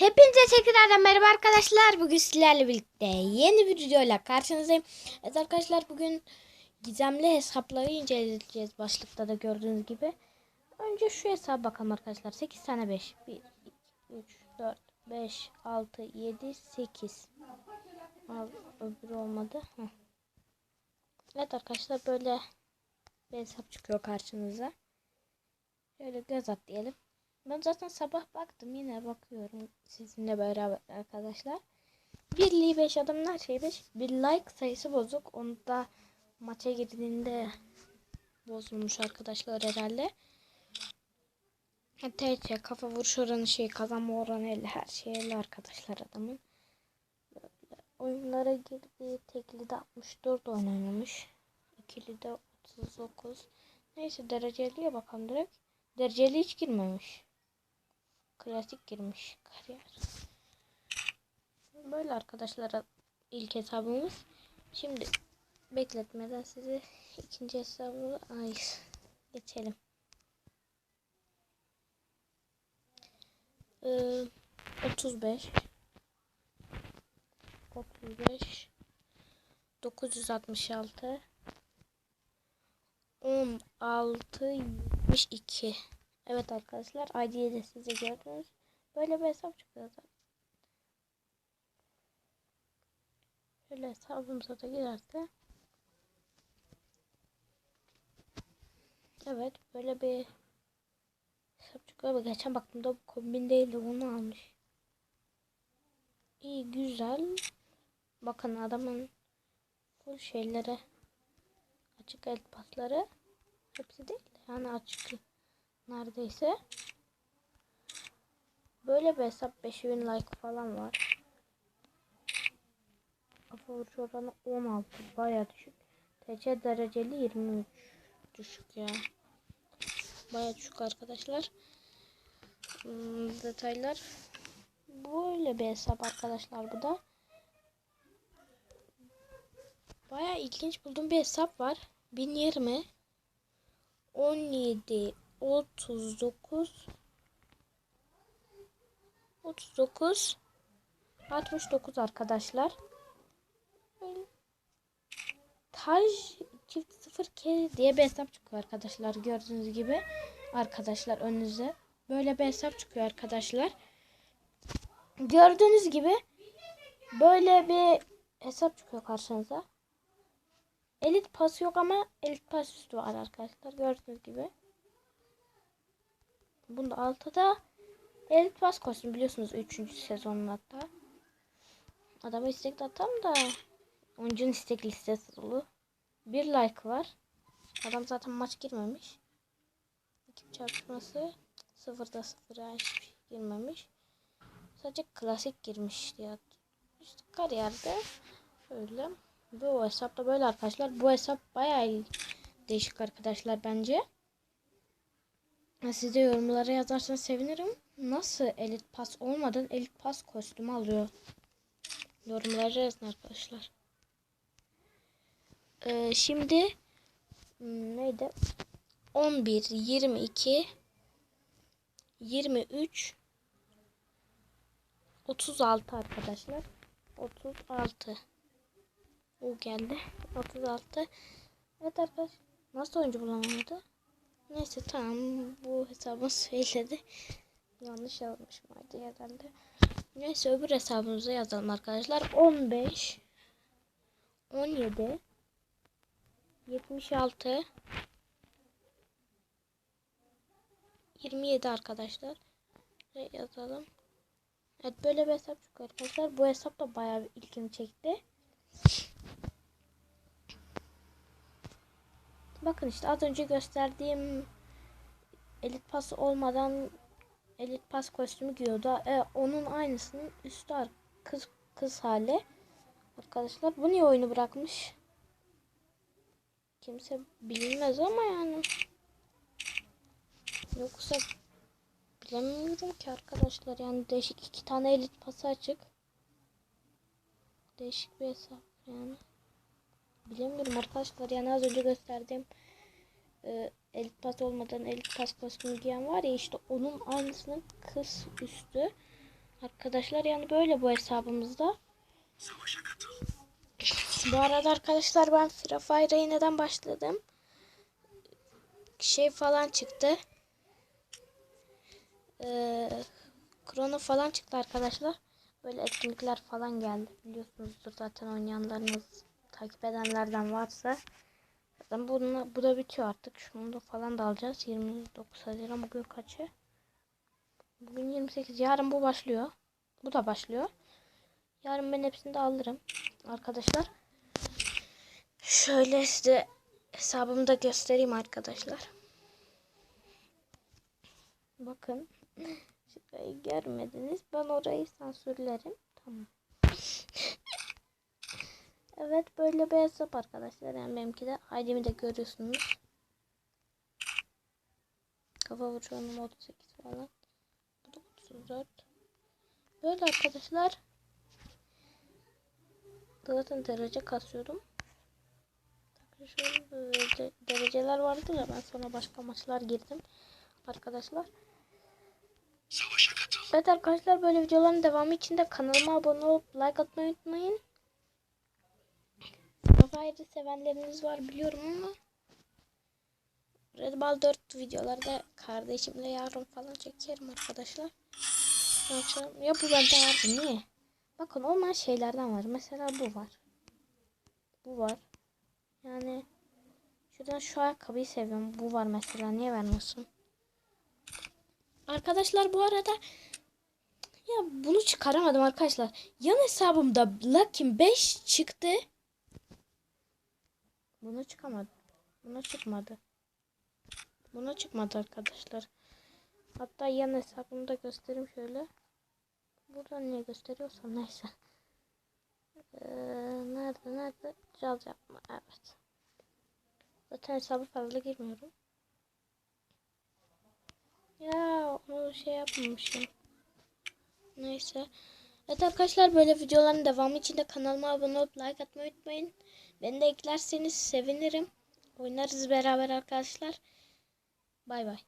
Hepinize tekrardan merhaba arkadaşlar. Bugün sizlerle birlikte yeni bir videoyla karşınızdayım. Evet arkadaşlar bugün gizemli hesapları inceleyeceğiz başlıkta da gördüğünüz gibi. Önce şu hesaba bakalım arkadaşlar. 8 tane 5. 1, 2, 3, 4, 5, 6, 7, 8. Al, öbürü olmadı. Evet arkadaşlar böyle bir hesap çıkıyor karşınıza. Şöyle göz at diyelim. Ben zaten sabah baktım yine bakıyorum sizinle beraber arkadaşlar. Birliği 5 adamın her şey 5. Bir like sayısı bozuk. Onu da maça girdiğinde bozulmuş arkadaşlar herhalde. TC kafa vuruş oranı şey kazanma oranı 50 her şey 50 arkadaşlar adamın. Böyle oyunlara girdi. Tekli de 64 oynamış. İkili de 39. Neyse dereceliye bakalım direkt. Dereceli hiç girmemiş. Klasik girmiş kariyer. Böyle arkadaşlar ilk hesabımız. Şimdi bekletmeden size ikinci hesabımıza ay geçelim. Ee, 35 35 966 16 72 Evet arkadaşlar ID'yi de size gördünüz. Böyle bir hesap çıkıyor zaten. Şöyle hesabımıza da girerse Evet böyle bir hesap çıkıyor. Geçen baktığımda bu kombin değildi onu almış. İyi güzel. Bakın adamın full şeyleri açık el pasları hepsi değil yani açık neredeyse. Böyle bir hesap 5000 like falan var. Kafa vuruş oranı 16 baya düşük. TC dereceli 23 düşük ya. Baya düşük arkadaşlar. Hmm, detaylar böyle bir hesap arkadaşlar bu da. Baya ilginç bulduğum bir hesap var. 1020 17 39 39 69 arkadaşlar. Taj çift sıfır k diye bir hesap çıkıyor arkadaşlar. Gördüğünüz gibi arkadaşlar önünüze böyle bir hesap çıkıyor arkadaşlar. Gördüğünüz gibi böyle bir hesap çıkıyor karşınıza. Elit pas yok ama elit pas üstü var arkadaşlar. Gördüğünüz gibi. Bunda altıda elit pas kostüm biliyorsunuz 3. sezonun hatta. Adama istek atam da oyuncunun istek listesi dolu. Bir like var. Adam zaten maç girmemiş. Ekip çarpışması sıfırda sıfıra hiçbir şey girmemiş. Sadece klasik girmiş diye. İşte kariyerde öyle. Bu hesap da böyle arkadaşlar. Bu hesap bayağı değişik arkadaşlar bence. Siz de yorumlara yazarsanız sevinirim. Nasıl elit pas olmadan elit pas kostümü alıyor? Yorumlara yazın arkadaşlar. Ee, şimdi hmm, neydi? 11, 22, 23, 36 arkadaşlar. 36. O geldi. 36. Evet arkadaşlar. Nasıl oyuncu bulamadı? Neyse tamam. Bu hesabı söyledi. Yanlış yazmışım hadi herhalde. Neyse öbür hesabımıza yazalım arkadaşlar. 15 17 76 27 arkadaşlar. Yazalım. Evet böyle bir hesap çıkıyor arkadaşlar. Bu hesap da bayağı ilgimi çekti. Bakın işte az önce gösterdiğim elit pas olmadan elit pas kostümü giyiyordu. E, onun aynısının üstü kız kız hali. Arkadaşlar bu niye oyunu bırakmış? Kimse bilmez ama yani. Yoksa bilemiyorum ki arkadaşlar. Yani değişik iki tane elit pası açık. Değişik bir hesap yani. Bilemiyorum arkadaşlar. Yani az önce gösterdiğim e, elit pas olmadan elit pas kostümü giyen var ya işte onun aynısının kız üstü. Arkadaşlar yani böyle bu hesabımızda. Bu arada arkadaşlar ben Free Fire'a yeniden başladım. Şey falan çıktı. Ee, Krono falan çıktı arkadaşlar. Böyle etkinlikler falan geldi. Biliyorsunuzdur zaten oynayanlarınız takip edenlerden varsa. Zaten bununla, bu da bitiyor artık. Şunu da falan da alacağız. 29 Haziran bugün kaçı? Bugün 28. Yarın bu başlıyor. Bu da başlıyor. Yarın ben hepsini de alırım. Arkadaşlar. Şöyle size hesabımı da göstereyim arkadaşlar. Bakın. Şurayı görmediniz. Ben orayı sansürlerim. Tamam. Evet böyle bir hesap arkadaşlar. Yani benimki de ID'mi de görüyorsunuz. Kafa vuruşum 38 falan. Bu da 34. Böyle arkadaşlar. Zaten derece kasıyordum. Şöyle derece- dereceler vardı ya ben sonra başka maçlar girdim. Arkadaşlar. Evet arkadaşlar böyle videoların devamı için de kanalıma abone olup like atmayı unutmayın. Fire sevenleriniz var biliyorum ama Red Ball 4 videolarda kardeşimle yarın falan çekerim arkadaşlar. Akşam ya bu bende vardı niye? Bakın olmayan şeylerden var. Mesela bu var. Bu var. Yani şuradan şu ayakkabıyı seviyorum. Bu var mesela. Niye vermiyorsun? Arkadaşlar bu arada ya bunu çıkaramadım arkadaşlar. Yan hesabımda Lucky 5 çıktı. Bunu çıkamadı. Buna çıkmadı. Buna çıkmadı arkadaşlar. Hatta yan hesabımı da göstereyim şöyle. Buradan niye gösteriyorsam neyse. Ee, nerede nerede? Caz yapma. Evet. Zaten hesabı fazla girmiyorum. Ya onu şey yapmamışım. Neyse. Evet arkadaşlar böyle videoların devamı için de kanalıma abone olup like atmayı unutmayın. Beni de eklerseniz sevinirim. Oynarız beraber arkadaşlar. Bay bay.